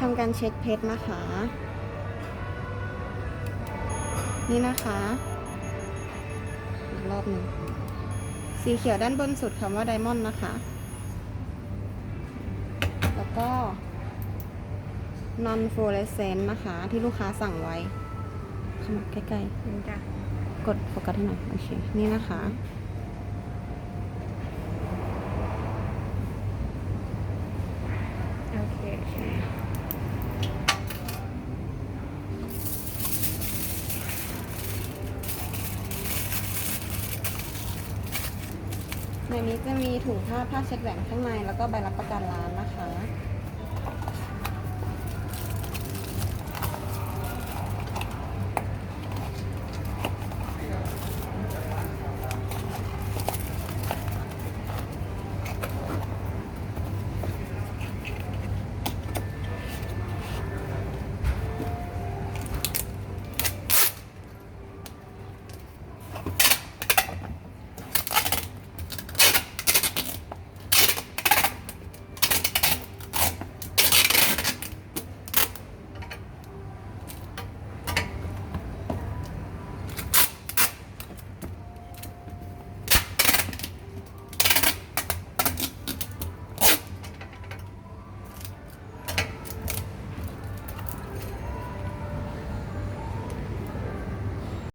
ทำการเช็คเพชรนะคะ นี่นะคะอีกรอบหนึ่งสีเขียวด้านบนสุดคำว่าไดมอนด์นะคะ แล้วก็ non fluorescent นะคะ ที่ลูกค้าสั่งไว้เข้ามาใกล้นี่จ้ะๆกดโฟกัสให้หน่อยโอเค นี่นะคะ โอเค ในนี้จะมีถุงผ้าผ้าเช็ดแหวนข้างในแล้วก็ใบรับประกันร้านนะคะ